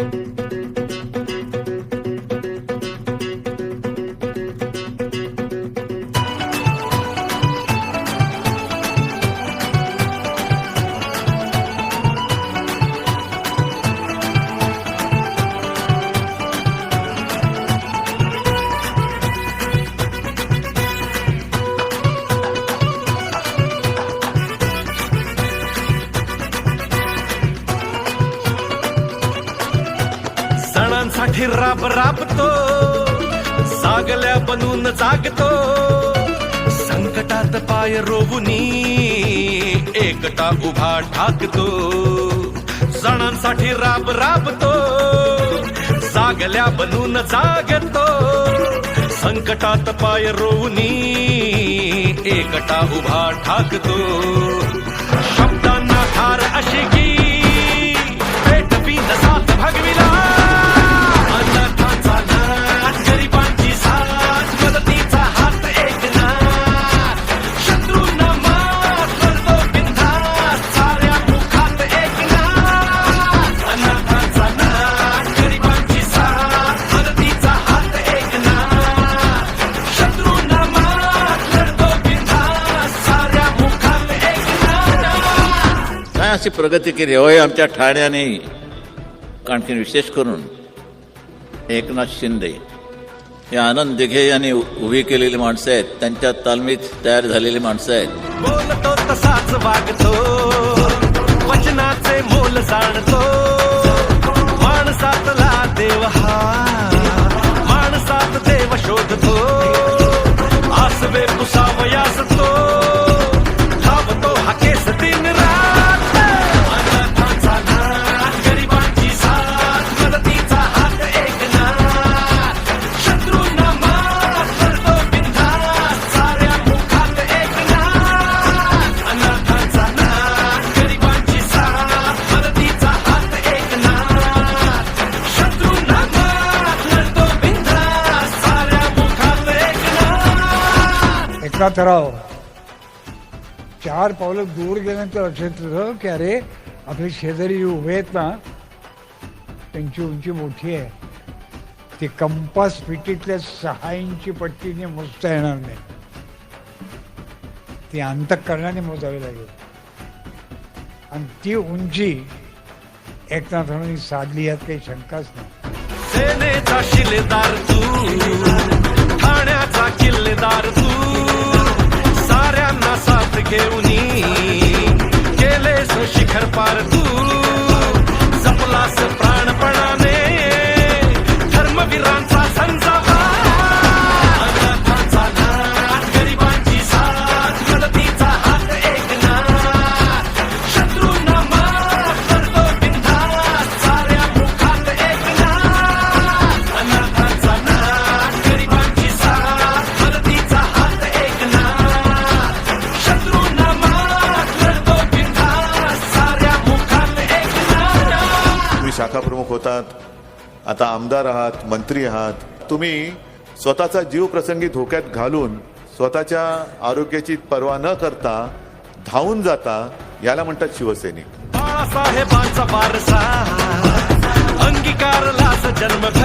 Música साठी राब राबतो सागल्या बनून जागतो. संकटात पाय रोवुनी एकटा उभा ठाकतो. सणांसाठी राब राबतो सागल्या बनून जागतो. संकटात पाय रोवुनी एकटा उभा ठाकतो. शब्दांना ठार अशी की पेट पिन साथ भगविला. काय अशी प्रगती केली होय आमच्या ठाण्याने. आणखी विशेष करून एकनाथ शिंदे हे आनंद दिघे यांनी उभी केलेली माणसं आहेत. त्यांच्या तालमीत तयार झालेली माणसं आहेत. बोलतो तसाच वागतो वचनाचे मोल जाणतो. माणसातला देव हा एकनाथ एकनाथराव चार पावलं दूर गेल्यानंतर लक्षात येतं की अरे आपले शेजारी जे उभे आहेत ना त्यांची उंची मोठी आहे. ती कंपास फिटीतल्या सहा इंची पट्टीने मोजता येणार नाही. ती अंतकरणाने मोजावी लागेल. आणि ती उंची एकनाथांनी साधली यात काही शंकाच नाही. ठाण्याचा किल्लेदार तू. साऱ्यांना साथ घेऊन केलेस शिखर पार तू. होतात. आता आमदार आहात मंत्री आहात तुम्ही स्वतःचा जीव प्रसंगी धोक्यात घालून स्वतःच्या आरोग्याची पर्वा न करता धावून जाता याला म्हणतात शिवसैनिक. जन्म